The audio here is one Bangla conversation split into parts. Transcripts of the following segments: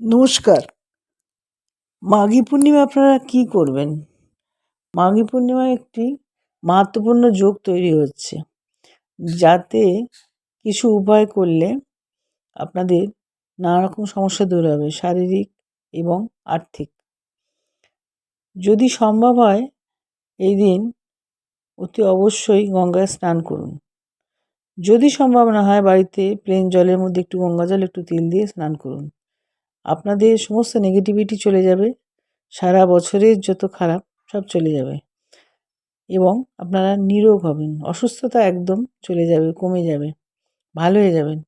নমস্কার। মাঘী পূর্ণিমা আপনারা কী করবেন? মাঘী পূর্ণিমায় একটি মাহাত্মপূর্ণ যোগ তৈরি হচ্ছে, যাতে কিছু উপায় করলে আপনাদের নানা রকম সমস্যা দূর হবে, শারীরিক এবং আর্থিক। যদি সম্ভব হয়, এই দিন অতি অবশ্যই গঙ্গায় স্নান করুন। যদি সম্ভব না হয়, বাড়িতে প্লেন জলের মধ্যে একটু গঙ্গা জল, একটু তিল দিয়ে স্নান করুন। আপনাদের সমস্ত নেগেটিভিটি চলে যাবে। সারা বছরের যত খারাপ, সব চলে যাবে। এবং আপনারা নিরোগ হবেন। অসুস্থতা একদম চলে যাবে, কমে যাবে। ভালো হয়ে যাবেন।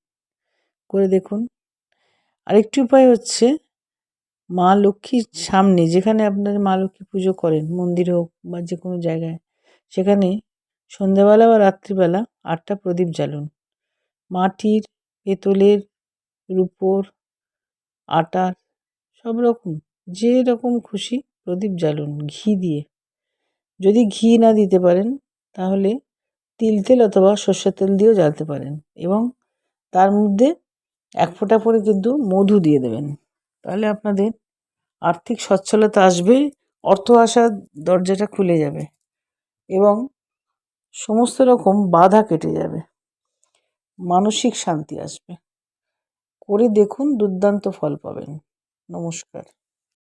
করে দেখুন। আরেকটি উপায় হচ্ছে মা লক্ষ্মীর সামনে, যেখানে আপনার মা লক্ষ্মী পুজো করেন, মন্দির হোক বা যে কোনো জায়গায়, সেখানে সন্ধ্যাবেলা বা রাত্রিবেলা আটটা প্রদীপ জ্বালুন। মাটির, পেতলের রূপোর আটার সব রকম, যে রকম খুশি প্রদীপ জ্বালুন ঘি দিয়ে। যদি ঘি না দিতে পারেন, তাহলে তিল তেল অথবা সর্ষের তেল দিয়েও জ্বালতে পারেন এবং তার মধ্যে এক ফোঁটা করে কিন্তু মধু দিয়ে দেবেন। তাহলে আপনাদের আর্থিক সচ্ছলতা আসবে, অর্থ আসার দরজাটা খুলে যাবে এবং সমস্ত রকম বাধা কেটে যাবে। মানসিক শান্তি আসবে। করে দেখুন দুর্দান্ত ফল পাবেন। নমস্কার।